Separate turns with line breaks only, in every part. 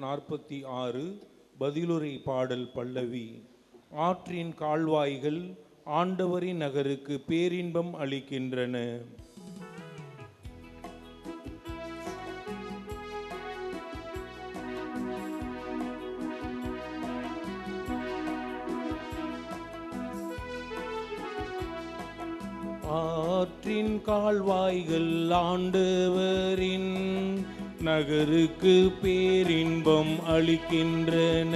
நாற்பத்தி ஆறு பதிலுரை பாடல் பல்லவி. ஆற்றின் கால்வாய்கள் ஆண்டவரின் நகருக்கு பேரின்பம் அளிக்கின்றன. ஆற்றின் கால்வாய்கள் ஆண்டவரின் நகருக்கு பேரின்பம் அளிக்கின்றன.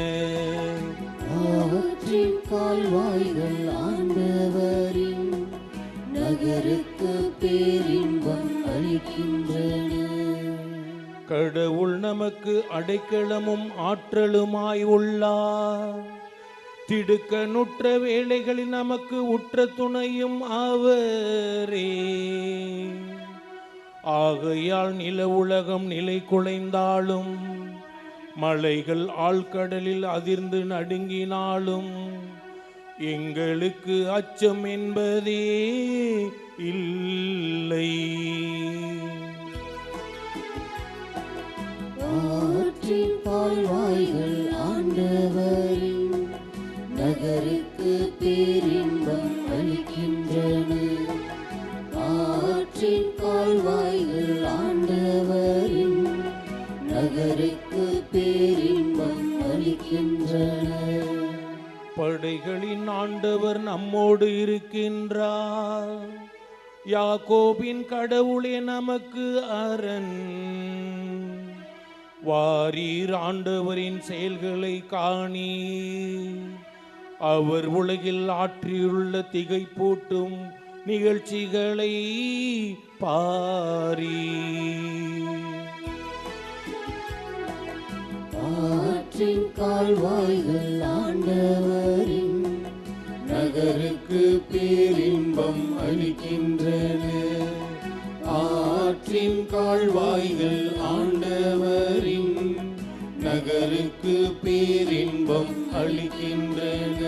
ஆற்றின் கால்வாய்கள் ஆண்டவரின் நகருக்கு பேரின்பம் அளிக்கின்றன.
கடவுள் நமக்கு அடைக்கலமும் ஆற்றலுமாய் உள்ளார். திடுக்கனுற்ற வேளைகளில் நமக்கு உற்ற துணையும் அவரே. ஆகையால் நில உலகம் நிலை குலைந்தாலும் மலைகள் ஆழ்கடலில் அதிர்ந்து நடுங்கினாலும் எங்களுக்கு அச்சம் என்பதே இல்லை.
ஆற்றின் கால்வாய்கள் ஆண்டவரின் நகருக்கு பேரின்பம் அளிக்கின்றன. ஆற்றின் நகருக்கு பேரின்பம் அளிக்கின்றன.
படைகளின் ஆண்டவர் நம்மோடு இருக்கின்றார். யாக்கோபின் கடவுளே நமக்கு அரண். வாரீர் ஆண்டவரின் செயல்களை காணி அவர் உலகில் ஆற்றியுள்ள திகைப்பூட்டும் நிகழ்ச்சிகளை பாரீர்.
ஆற்றின் கால்வாய்கள் ஆண்டவரின் நகருக்கு பேரின்பம் அளிக்கின்றன. ஆற்றின் கால்வாய்கள் ஆண்டவரின் நகருக்கு பேரின்பம் அளிக்கின்றன.